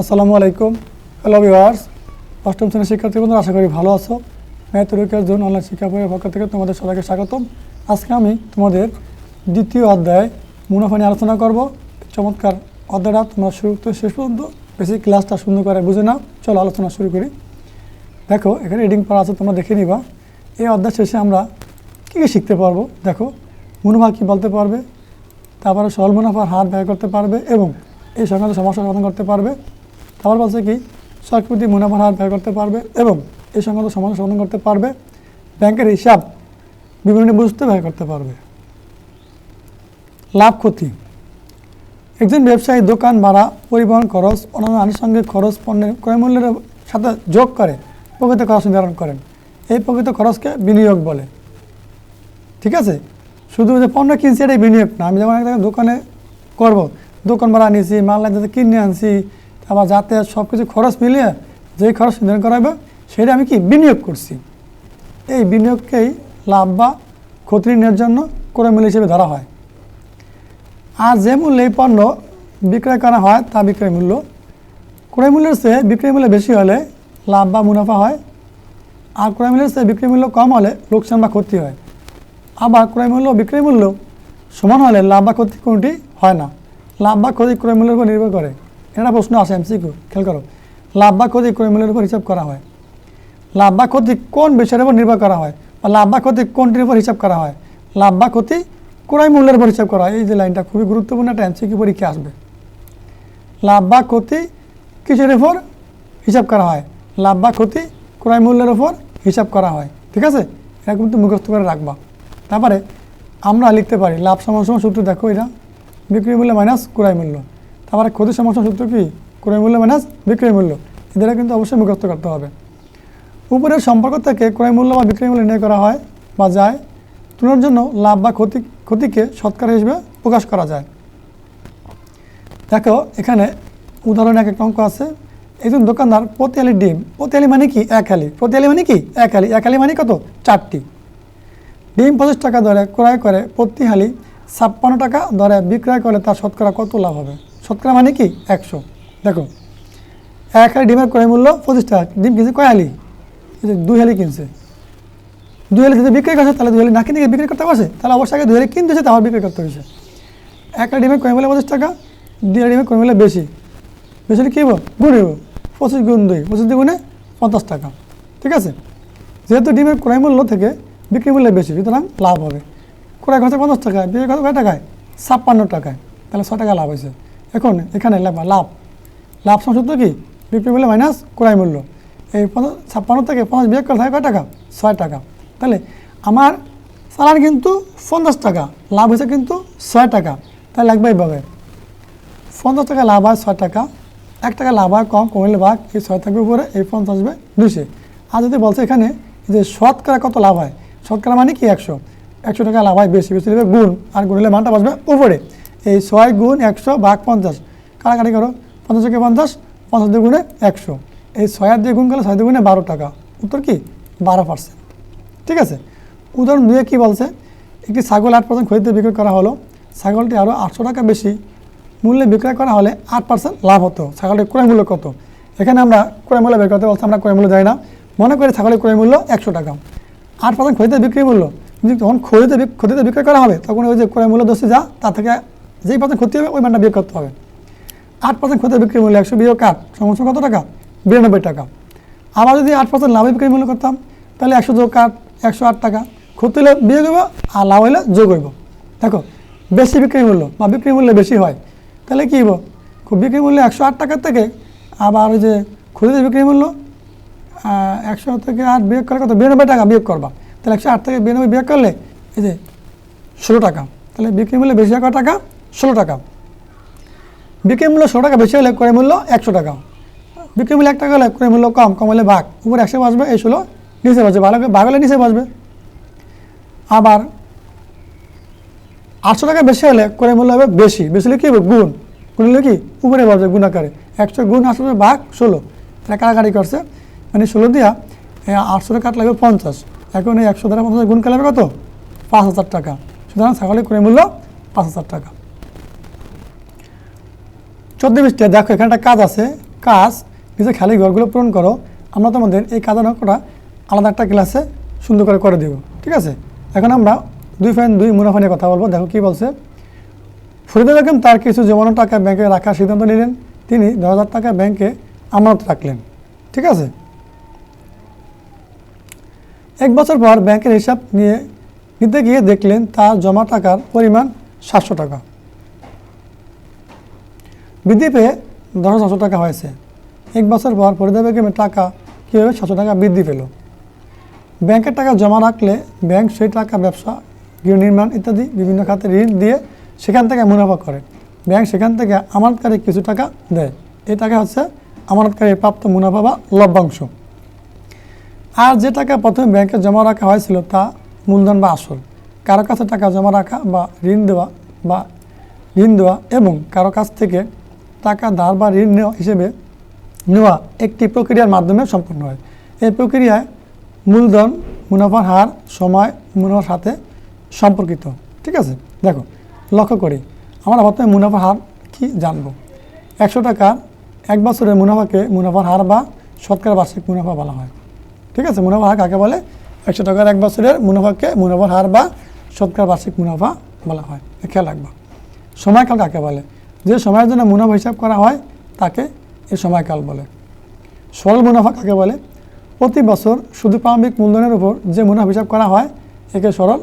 আসসালামু আলাইকুম। Hello viewers অষ্টম শ্রেণির শিক্ষার্থী বন্ধুরা, আশা করি ভালো আছো। ম্যাথ রুকের জন্য অনলাইন শিক্ষা বইয়ের পক্ষ থেকে তোমাদের সবাইকে স্বাগতম। আজকে আমি তোমাদের দ্বিতীয় অধ্যায় মুনাফা নিয়ে আলোচনা করব। চমৎকার অধ্যায়টা তোমরা শুরু থেকে শেষ পর্যন্ত বেশি ক্লাসটা সুন্দর করে বুঝে নাও। চলো আলোচনা শুরু করি। দেখো, এখানে রিডিং পড়া আছে, তোমরা দেখে নিবা। এই অধ্যায় শেষে আমরা কী কী শিখতে পারব? দেখো, মুনাফা কী বলতে পারবে? তারপরে সরল মুনাফার হাত ব্যয় করতে পারবে এবং এই সংক্রান্ত সমস্যা সমাধান করতে পারবে। তারপর বলছে কি, সরকারি মুনাফার হার ব্যয় করতে পারবে এবং এই সংক্রান্ত সমস্যা সমাধান করতে পারবে, ব্যাংকের হিসাব বিভিন্ন বুঝতে ব্যয় করতে পারবে। লাভ ক্ষতি। একজন ব্যবসায়ী দোকান ভাড়া, পরিবহন খরচ, অন্যান্য আনুষঙ্গিক খরচ, পণ্যের ক্রয় মূল্যের সাথে যোগ করে প্রকৃত খরচ নির্ধারণ করেন। এই প্রকৃত খরচকে বিনিয়োগ বলে। ঠিক আছে? শুধু যে পণ্য কিনছি এটাই বিনিয়োগ না, আমি যেমন একটা দোকানে করব, দোকান ভাড়া নিয়েছি, মাল যাতে কিনে আনছি আবার যাতে সব কিছু খরচ মিলিয়ে যেই খরচ নির্ধারণ করা হবে, সেটা আমি কি বিনিয়োগ করছি? এই বিনিয়োগকেই লাভ বা ক্ষতি নির্ণয়ের জন্য ক্রয় মূল্য হিসেবে ধরা হয়। আর যে মূল্যে এই পণ্য বিক্রয় করা হয়, তা বিক্রয় মূল্য। ক্রয় মূল্যের চেয়ে বিক্রয় মূল্য বেশি হলে লাভ বা মুনাফা হয়। আর ক্রয় মূল্যের চেয়ে বিক্রয় মূল্য কম হলে লোকসান বা ক্ষতি হয়। আবার ক্রয় মূল্য বিক্রয় মূল্য সমান হলে লাভ বা ক্ষতি কোনটি হয় না। লাভ বা ক্ষতি ক্রয় মূল্যের উপর নির্ভর করে। এটা প্রশ্ন আসে এমসিকিউ খেয়াল করো। লাভ বা ক্ষতি ক্রয় মূল্যের উপর হিসাব করা হয়? লাভ বা ক্ষতি কোন বিষয়ের উপর নির্ভর করা হয়? বা লাভ বা ক্ষতি কোনটির উপর হিসাব করা হয়? লাভ বা ক্ষতি ক্রয় মূল্যের উপর হিসাব করা হয়? এই যে লাইনটা খুবই গুরুত্বপূর্ণ একটা এমসিকিউ পরীক্ষা আসবে। লাভ বা ক্ষতি কিসের উপর হিসাব করা হয়? লাভ বা ক্ষতি ক্রয় মূল্যের উপর হিসাব করা হয়। ঠিক আছে? এটা কিন্তু মুখস্থ করে রাখবা। তারপরে আমরা লিখতে পারি, লাভ সমস্যা সূত্র দেখো এটা। বিক্রয় মূল্য মাইনাস ক্রয় মূল্য। তারপরে ক্ষতি সমস্যা সূত্র কি? ক্রয় মূল্য মাইনাস বিক্রয় মূল্য। এদের কিন্তু অবশ্যই মুখস্থ করতে হবে। উপরের সম্পর্ক থেকে ক্রয় মূল্য বা বিক্রয় মূল্য নির্ণয় করা হয় বা যায়। তুলনার জন্য লাভ বা ক্ষতি, ক্ষতিকে শতকরা হিসেবে প্রকাশ করা যায়। দেখো, এখানে উদাহরণ এক অঙ্ক আছে। একজন দোকানদার প্রতি আলি ডিম প্রতি আলি মানে কি? এক আলি প্রতি আলি মানে কি? এক আলি এক আলি মানে কত? চারটি। ডিম পঁচিশ টাকা দরে ক্রয় করে প্রতি হালি ছাপ্পান্ন টাকা দরে বিক্রয় করলে তার শতকরা কত লাভ হবে? শতকরা মানে কি? একশো। দেখো, এক হালি ডিমের ক্রয় মূল্য পঁচিশ টাকা। ডিম কিনছে কয় হালি? দুই হালি কিনছে। দুই হালি যদি বিক্রি করছে, তাহলে দুই হালি না কিনে বিক্রি করতে পারছে তাহলে অবশ্যই আগে দুই হালি কিনতেছে তাহলে বিক্রি করতে হয়েছে। এক হালি ডিমের ক্রয় মূল্য পঁচিশ টাকা, দুই হালি ডিমের ক্রয় মূল্য বেশি। বেশি হলে কী হব গুণ হইব। পঁচিশ গুণ দুই। পঁচিশ দুই গুণে পঞ্চাশ টাকা। ঠিক আছে? যেহেতু ডিমের ক্রয় মূল্য থেকে বিক্রি মূল্য বেশি, সুতরাং লাভ হবে। ক্রয় খরচা পঞ্চাশ টাকা বিক্রি খরচা কয় টাকায়? ছাপ্পান্ন টাকায়। তাহলে ছ টাকা লাভ হয়েছে। এখন এখানে লেখা লাভ। লাভ সংসূত্র কি? বিক্রি মূল্য মাইনাস ক্রয় মূল্য। এই ছাপ্পান্ন থেকে পঞ্চাশ বিয়োগ করে থাকে কয় টাকা? ছয় টাকা। তাহলে আমার চালান কিন্তু পঞ্চাশ টাকা, লাভ হয়েছে কিন্তু ছয় টাকা। তাই লাগবে এইভাবে। পঞ্চাশ টাকা লাভ হয় ছয় টাকা, এক টাকা লাভ হয় কম কমিলে ভাগ, এই ছয় থাকবে উপরে, এই পঞ্চাশ আসবে দুশে আর যদি বলছে এখানে যে শতকরা কত লাভ হয়? শতকরা মানে কি একশো? একশো টাকা লাভ হয়, বেশি বেশি নেবে গুণ, আর গুণলে মানটা বসবে উপরে। এই ছয় গুণ একশো ভাগ পঞ্চাশ। কাটাকাটি করো। পঞ্চাশ থেকে পঞ্চাশ পঞ্চাশ দিয়ে গুণে একশো। এই ছয় আর দিয়ে গুণ করলে ছয় দিয়ে গুণে বারো টাকা। উত্তর কি? বারো পার্সেন্ট ঠিক আছে? উদাহরণ দুয়ে কী বলছে? একটি ছাগল আট পার্সেন্ট খরিদে বিক্রি করা হলো। ছাগলটি আরও আটশো টাকা বেশি। মূল্যে বিক্রয় করা হলে আট পার্সেন্ট লাভ হতো। ছাগলের ক্রয় মূল্য কত? এখানে আমরা ক্রয় মূল্য বের করতে বলছি, আমরা ক্রয় মূল্য যাই না। মনে করি ছাগলের ক্রয় মূল্য একশো টাকা। আট পার্সেন্ট খরিদে বিক্রি মূল্য। যখন খরিদে খরিদে বিক্রয় করা হবে, তখন ওই যে ক্রয় মূল্য দোষে যা, তা থেকে যেই পার্সেন্ট ক্ষতি হবে, ওই মানটা বিয়োগ করতে হবে। আট পার্সেন্ট খরিদে বিক্রি মূল্য একশো বিয়োগ আট, সমস্যা কত টাকা? বিরানব্বই টাকা। আবার যদি আট পার্সেন্ট লাভে বিক্রি মূল্য করতাম, তাহলে একশো যোগ আট, একশো আট টাকা। ক্ষতি হলে বিয়োগ হইব, আর লাভ হলে যোগ হইব। দেখো, বেশি বিক্রি মূল্য বা বিক্রি মূল্য বেশি হয়, তাহলে কী হইব? বিক্রি মূল্য একশো আট টাকার থেকে আবার ওই যে খুচরা বিক্রি মূল্য একশো থেকে আট বিয়োগ করে কত? বিরানব্বই টাকা বিয়োগ করবা। তাহলে একশো আট থেকে বিরানব্বই বিয়োগ করলে, এই যে ষোলো টাকা। তাহলে বিক্রি মূল্য বেশি টাকা ষোলো টাকা। বিক্রি মূল্য ষোলো টাকা, বেশি হলে ক্রয় মূল্য একশো টাকা। বিক্রি মূল্য এক টাকা হলে ক্রয় মূল্য কম কম হলে ভাগ। উপরে একশো বাঁচবে, এই ষোলো নিচে বাঁচবে ভালো ভাগ হলে নিচে বাঁচবে। আবার আটশো টাকা বেশি হলে ক্রয় মূল্য হবে বেশি। বেশি হলে কী হবে? গুণ। গুণ হলে কি? উপরে বাঁচবে গুণ আকারে। একশো গুণ আটশো ভাগ ষোলো। এটা কাটাকাটি করছে। মানে ষোলো দিয়া আটশো টাকা লাগবে পঞ্চাশ। এখন এই একশো দ্বারা পঞ্চাশ গুণ কাটলে কত? পাঁচ হাজার টাকা। সুতরাং ছাগলের ক্রয় মূল্য পাঁচ হাজার টাকা। চোদ্দ বিশটা দেখো, এখানে একটা কাজ আছে, কাজ নিজে খালি ঘরগুলো পূরণ করো, আমরা তোমাদের এই কাজের অঙ্কটা আলাদা একটা ক্লাসে সুন্দর করে করে দেব, ঠিক আছে? এখন আমরা দুই পয়েন্ট দুই মুনাফা নিয়ে কথা বলব, দেখো কি বলছে। ফরিদা বেগম তার কিছু জমানো টাকা ব্যাংকে রাখার সিদ্ধান্ত নিলেন, তিনি দশ হাজার টাকা ব্যাংকে আমানত রাখলেন, ঠিক আছে? এক বছর পর ব্যাংকের হিসাব নিয়ে নিতে গিয়ে দেখলেন তার জমা টাকার পরিমাণ সাতশো টাকা। বৃদ্ধি পেয়ে দশ ছশো টাকা হয়েছে। এক বছর পর ফরিদা বেগমের টাকা কীভাবে ছশো টাকা বৃদ্ধি পেল? ব্যাংকের টাকা জমা রাখলে ব্যাংক সেই টাকা, ব্যবসা গৃহ নির্মাণ ইত্যাদি বিভিন্ন খাতে ঋণ দিয়ে সেখান থেকে মুনাফা করে। ব্যাংক সেখান থেকে আমানতকারী কিছু টাকা দেয়। এই টাকা হচ্ছে আমানতকারী প্রাপ্ত মুনাফা বা লভ্যাংশ। আর যে টাকা প্রথমে ব্যাংকে জমা রাখা হয়েছিল তা মূলধন বা আসল। কারও কাছে টাকা জমা রাখা বা ঋণ দেওয়া বা ঋণ দেওয়া এবং কারও কাছ থেকে টাকা ধার বা ঋণ নেওয়া হিসেবে নেওয়া একটি প্রক্রিয়ার মাধ্যমে সম্পন্ন হয়। এই প্রক্রিয়ায় মূলধন, মুনাফার হার, সময়, মুনাফার সাথে সম্পর্কিত। ঠিক আছে? দেখো, লক্ষ্য করি। আমরা প্রথমে মুনাফার হার কি জানব? একশো টাকার এক বছরের মুনাফাকে মুনাফার হার বা শতকরা বার্ষিক মুনাফা বলা হয়। ঠিক আছে? মুনাফা হার কাকে বলে? একশো টাকার এক বছরের মুনাফাকে মুনাফার হার বা শতকরা বার্ষিক মুনাফা বলা হয়। খেয়াল রাখবা। সময়কাল কাকে বলে? যে সময়ের জন্য মুনাফা হিসাব করা হয়, তাকে এই সময়কাল বলে। সরল মুনাফা কাকে বলে? প্রতি বছর শুধু প্রারম্ভিক মূলধনের উপর যে মুনাফা হিসাব করা হয়, একে সরল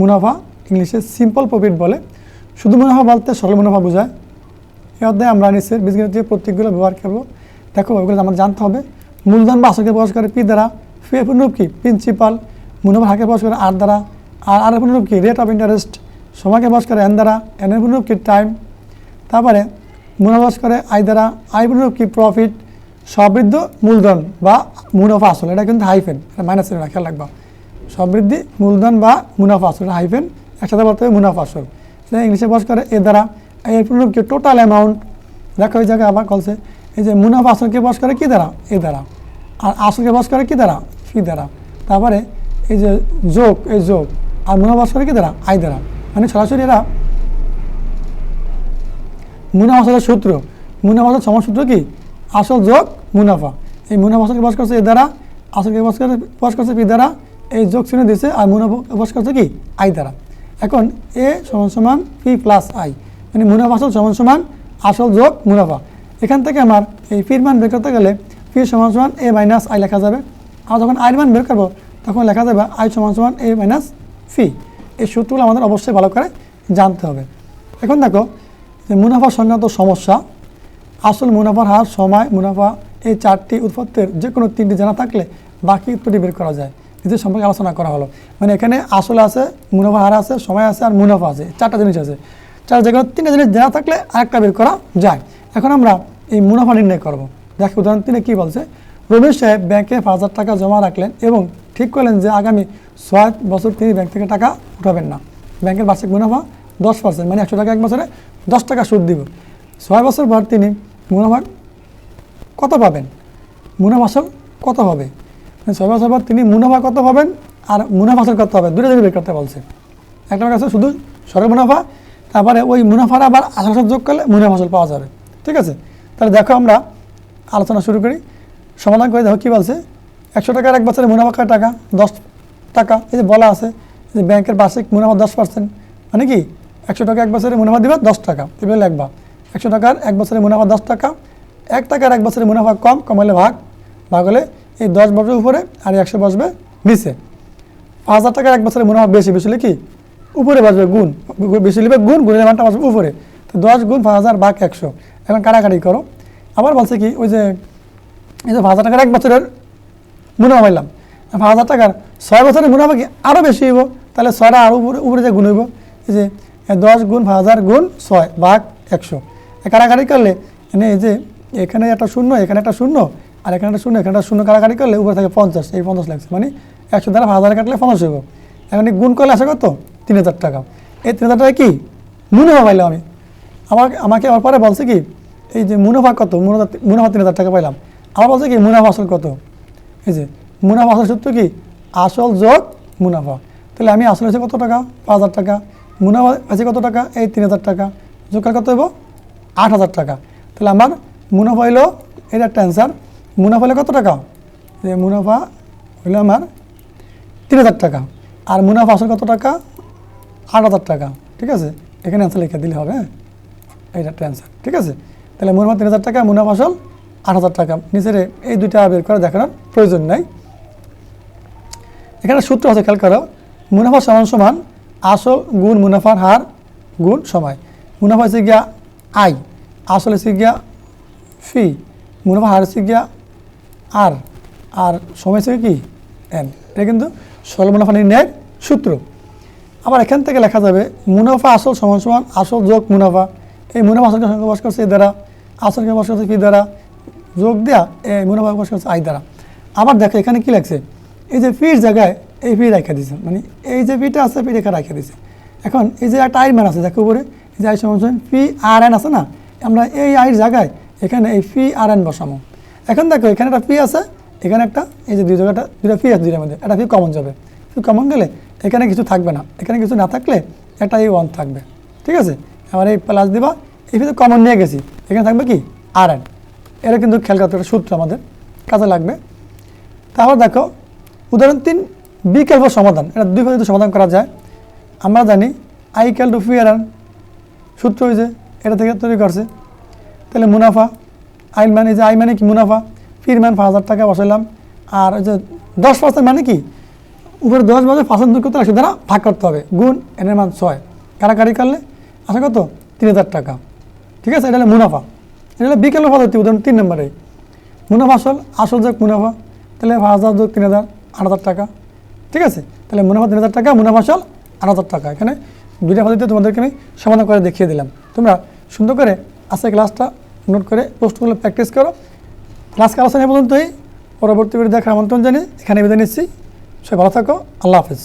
মুনাফা ইংলিশে সিম্পল প্রফিট বলে। শুধু মুনাফা বলতে সরল মুনাফা বোঝায়। এই অধ্যায়ে আমরা নিশ্চয় বীজগণিতীয় প্রতীকগুলো ব্যবহার করব। দেখো ওইগুলো আমার জানতে হবে। মূলধন বা আসলকে প্রকাশ করে পি দ্বারা ফি এর পূর্ণরূপ কি? প্রিন্সিপাল মুনাফা হাকে প্রকাশ করে আর দ্বারা, আর আর এর পূর্ণরূপ কি? রেট অফ ইন্টারেস্ট সময়কে প্রকাশ করে এন দ্বারা এন এর পূর্ণরূপ কি? টাইম তারপরে মুনাফা প্রকাশ করে আই দ্বারা আই পূর্ণরূপ কি প্রফিট সমৃদ্ধ মূলধন বা মুনাফা আসল। এটা কিন্তু হাইফেন এটা মাইনাস খেয়াল রাখবা সমৃদ্ধি, মূলধন বা মুনাফা আসল, এটা হাইফেন একসাথে বলতে হবে মুনাফা আসল। সেটা ইংলিশে প্রকাশ করে এ দ্বারা এর পূর্ণরূপ কি টোটাল অ্যামাউন্ট দেখো এই জায়গায় আবার কলছে এই যে মুনাফা আসলকে বস করে কি দ্বারা? এ দ্বারা আর আসলকে বস করে কি দ্বারা? ফি দ্বারা? তারপরে এই যে যোগ, এই যোগ। আর মুনাফা বস করে কি দ্বারা? আই দ্বারা মানে সরাসরি এরা মুনাফা আসলের সূত্র। মুনাফা আসল সমাসূত্র কি? আসল যোগ মুনাফা। এই মুনাফা আসলকে বস করছে এ দ্বারা, আসলকে বস করে বস করছে পি দ্বারা, এই যোগ চিহ্ন দিচ্ছে আর মুনাফা বস করছে কি? আই দ্বারা। এখন এ সমান সমান পি প্লাস আই। মানে মুনাফা আসল সমান সমান আসল যোগ মুনাফা। এখান থেকে আমার এই পির মান বের করতে গেলে পি সমান সমান এ মাইনাস আই লেখা যাবে। আর যখন আইর মান বের করব, তখন লেখা যাবে আই সমান সমান এ মাইনাস ফি এই সূত্রগুলো আমাদের অবশ্যই ভালো করে জানতে হবে। এখন দেখো মুনাফা সংক্রান্ত সমস্যা, আসল মুনাফার হার সময় মুনাফা এই চারটি উৎপত্তির যে কোনো তিনটি জানা থাকলে বাকি উৎপত্তি বের করা যায়। এদের সম্পর্কে আলোচনা করা হলো। মানে এখানে আসল আছে মুনাফা হার আছে, সময় আছে আর মুনাফা আছে চারটা জিনিস আছে। চার যে কোনো তিনটা জিনিস জানা থাকলে আরেকটা বের করা যায়। এখন আমরা এই মুনাফা নির্ণয় করব। দেখো উদাহরণ তিনি কী বলছে? রমেশ সাহেব ব্যাংকে পাঁচ হাজার টাকা জমা রাখলেন এবং ঠিক করলেন যে আগামী ছয় বছর তিনি ব্যাংক থেকে টাকা উঠাবেন না। ব্যাংকের বার্ষিক মুনাফা দশ পার্সেন্ট মানে একশো টাকা এক বছরে দশ টাকা সুদ দিব। ছয় বছর পর তিনি মুনাফা কত পাবেন? মুনাফা আসল কত হবে? মানে ছয় বছর পর তিনি মুনাফা কত পাবেন আর মুনাফা আসল কত হবে? দুটো জিনিস বের করতে বলছে। একটা কাছে শুধু সরল মুনাফা, তারপরে ওই মুনাফার আবার আসল যোগ করলে মুনাফা আসল পাওয়া যাবে। ঠিক আছে? তাহলে দেখো আমরা আলোচনা শুরু করি। সমাধান করে দেখো কী বলছে? একশো টাকার এক বছরে মুনাফা কয় টাকা? দশ টাকা। এই যে বলা আছে যে ব্যাংকের বার্ষিক মুনাফা দশ পার্সেন্ট। মানে কি? একশো টাকা এক বছরে মুনাফা দিবা, দশ টাকা। এবার লিখবা, একশো টাকার এক বছরে মুনাফা দশ টাকা, এক টাকার এক বছরে মুনাফা কম কমালে ভাগ ভাগ হলে এই দশ বছরের উপরে আর একশো বসবে নিচে। পাঁচ হাজার টাকার এক বছরে মুনাফা বেশি বেশি কি? উপরে বসবে গুণ, বেশি লিখবে গুণ, গুণের মানটা বসবে উপরে। তো দশ গুণ পাঁচ হাজার বাঘ একশো। এখন কাটাকাটি করো। আবার বলছে কি, ওই যে, এই যে পাঁচ হাজার টাকার এক বছরের মুনাফা পাইলাম। পাঁচ হাজার টাকার ছয় বছরের মুনাফা কি আরও বেশি হইব? তাহলে ছয়টা আরও উপরে উপরে যে গুণ হইব, এই যে দশ গুণ হাজার গুণ ছয়, ভাগ একশো। কাটাকাটি করলে মানে এই যে এখানে একটা শূন্য, এখানে একটা শূন্য, আর এখানে একটা শূন্য, এখানে একটা শূন্য কাটাকাটি করলে উপরে থাকে পঞ্চাশ, এই পঞ্চাশ লাগছে। মানে একশো দ্বারা হাজার কাটলে পঞ্চাশ হইব। এখন গুণ করলে আসে কত? তিন হাজার টাকা। এই তিন হাজার টাকা কি? মুনাফা পাইলাম আমি। আমাকে আমাকে আমার পরে বলছে কি, এই যে মুনাফা কত? মুনাফা মুনাফা তিন হাজার টাকা পাইলাম। আমার বলছে কি, মুনাফা আসল কত? এই যে মুনাফা আসল সূত্র কি? আসল যোগ মুনাফা। তাহলে আমি আসল হচ্ছে কত টাকা? পাঁচ হাজার টাকা। মুনাফা আছে কত টাকা? এই তিন হাজার টাকা। যোগ করে কত হইব? আট হাজার টাকা। তাহলে আমার মুনাফা হইল এটা একটা অ্যান্সার মুনাফা হলে কত টাকা? যে মুনাফা হলো আমার তিন হাজার টাকা। আর মুনাফা আসলে কত টাকা? আট হাজার টাকা। ঠিক আছে? এখানে অ্যান্সার লিখে দিলে হবে হ্যাঁ? এইটা একটা অ্যান্সার ঠিক আছে? তাহলে মুনাফা তিন হাজার টাকা, মুনাফা আসল আট হাজার টাকা। নিচের এই দুইটা বের করে দেখানোর প্রয়োজন নাই। এখানে সূত্র আছে, খেয়াল করো। মুনাফা সমান সমান আসল গুণ মুনাফার হার, গুণ সময়। মুনাফা হচ্ছে গিয়া আই আসল হচ্ছে গিয়া ফি মুনাফা হার হচ্ছে গিয়া আর আর সময় হচ্ছে কি? এন। এটা কিন্তু সরল মুনাফা নির্ণয়ের সূত্র। আবার এখান থেকে লেখা যাবে, মুনাফা আসল সমান সমান আসল যোগ মুনাফা। এই মুনাফা আসলকে সংখ্যা বস করছে এই দ্বারা, আসলকে বস করছে কি দ্বারা? যোগ দেয়া, এই মুনাফা বস করছে আই দ্বারা। আবার দেখো এখানে কি লাগছে এই যে ফির জায়গায় এই ফি রেখে দিয়েছে মানে এই যে ফিটা আছে ফি রেখা রেখে দিয়েছে এখন এই যে একটা আই মান আছে, দেখো উপরে, এই যে আই সমান ফি আর এন আছে না? আমরা এই আইর জায়গায় এখানে এই ফি আর এন বসামো এখন দেখো, এখানে একটা ফি আছে, এখানে একটা, এই যে দুই জায়গাটা দুটা ফি আছে দুইটার মধ্যে। একটা ফি কমন যাবে। ফি কমন গেলে এখানে কিছু থাকবে না। এখানে কিছু না থাকলে একটা এই ওয়ান থাকবে। ঠিক আছে? এবার এই প্লাস দিবা, এই ফি কমন নিয়ে গেছি। এখানে থাকবে কি? আর এন এটা কিন্তু খেয়াল করতে একটা সূত্র আমাদের। কাজে লাগবে। তারপর দেখো, উদাহরণ তিন বিকল্প সমাধান। এটা দুই পদ্ধতিতে সমাধান করা যায়, আমরা জানি আই ক্যাল টু ফি আর সূত্র হয়েছে এটা থেকে তৈরি করছে। তাহলে মুনাফা আইন মানে যে আই মানে কি মুনাফা? ফির মান পাঁচ হাজার টাকা বসাইলাম। আর ওই যে দশ পার্সেন্ট মানে কি? উপরে দশ বছর পার্সেন্ট দূর করতে একশো দ্বারা ভাগ করতে হবে। গুণ এনের মান ছয়। কারাকারি করলে আসে কত? তিন হাজার টাকা। ঠিক আছে? এটা হলো মুনাফা। এটা হলো বিকল্প পদ্ধতি। উদাহরণ তিন নম্বরে। মুনাফা আসল আসল যোগ মুনাফা। তাহলে পাঁচ হাজার যোগ তিন হাজার আট হাজার টাকা। ঠিক আছে? তাহলে মুনাফা তিন হাজার টাকা, মুনাফা সাল আট হাজার টাকা। এখানে দুইটা পদ্ধতিতে তোমাদেরকে আমি সমাধান করে দেখিয়ে দিলাম। তোমরা সুন্দর করে আজকে ক্লাসটা নোট করে পোস্টগুলো প্র্যাকটিস করো। ক্লাস আলোচনা পর্যন্তই। পরবর্তী ভিডিও দেখার আমন্ত্রণ জানিয়ে এখানে বিদায় নিচ্ছি। সবাই ভালো থাকো। আল্লাহ হাফিজ।